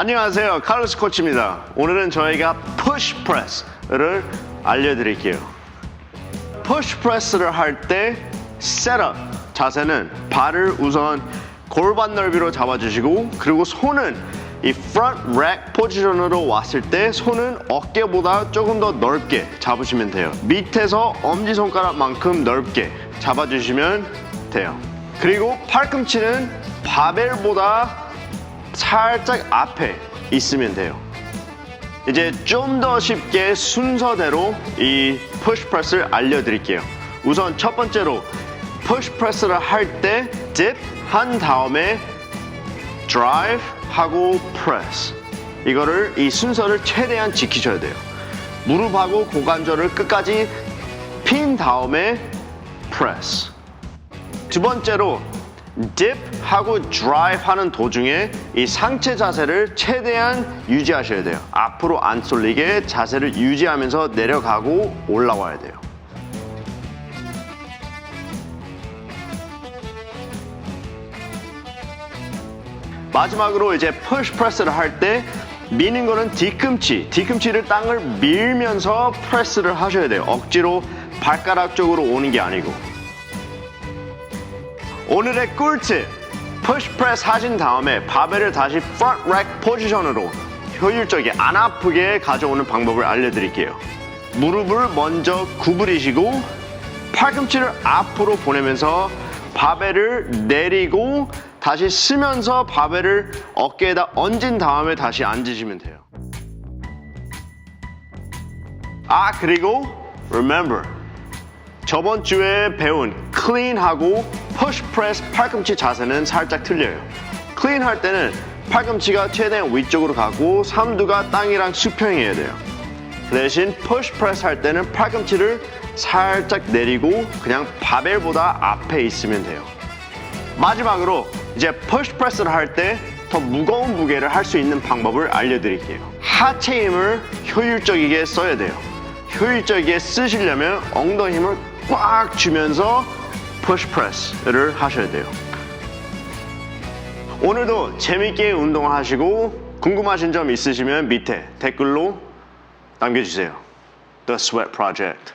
안녕하세요. 카르스 코치입니다. 오늘은 저희가 푸시 프레스를 알려드릴게요. 푸시 프레스를 할 때 셋업 자세는 발을 우선 골반 넓이로 잡아주시고 그리고 손은 이 프론트 렉 포지션으로 왔을 때 손은 어깨보다 조금 더 넓게 잡으시면 돼요. 밑에서 엄지손가락만큼 넓게 잡아주시면 돼요. 그리고 팔꿈치는 바벨보다 살짝 앞에 있으면 돼요. 이제 좀 더 쉽게 순서대로 이 푸시 프레스를 알려드릴게요. 우선 첫 번째로 푸시 프레스를 할 때 dip 한 다음에 drive 하고 press 이거를 이 순서를 최대한 지키셔야 돼요. 무릎하고 고관절을 끝까지 핀 다음에 press 두 번째로 dip 하고 drive 하는 도중에 이 상체 자세를 최대한 유지하셔야 돼요. 앞으로 안 쏠리게 자세를 유지하면서 내려가고 올라와야 돼요. 마지막으로 이제 푸시 프레스를 할 때 미는 거는 뒤꿈치, 뒤꿈치를 땅을 밀면서 프레스를 하셔야 돼요. 억지로 발가락 쪽으로 오는 게 아니고. 오늘의 꿀팁. 푸시 프레스 하신 다음에 바벨을 다시 프론트 렉 포지션으로 효율적이게 안 아프게 가져오는 방법을 알려드릴게요. 무릎을 먼저 구부리시고 팔꿈치를 앞으로 보내면서 바벨을 내리고 다시 쓰면서 바벨을 어깨에다 얹은 다음에 다시 앉으시면 돼요. 아 그리고 remember. 저번 주에 배운 클린하고 푸시 프레스 팔꿈치 자세는 살짝 틀려요. 클린 할 때는 팔꿈치가 최대한 위쪽으로 가고 삼두가 땅이랑 수평해야 돼요. 그 대신 푸시 프레스 할 때는 팔꿈치를 살짝 내리고 그냥 바벨보다 앞에 있으면 돼요. 마지막으로 이제 푸시 프레스를 할 때 더 무거운 무게를 할 수 있는 방법을 알려드릴게요. 하체 힘을 효율적이게 써야 돼요. 효율적이게 쓰시려면 엉덩이 힘을 꽉 주면서 푸시 프레스를 하셔야 돼요. 오늘도 재밌게 운동을 하시고 궁금하신 점 있으시면 밑에 댓글로 남겨주세요. The Sweat Project.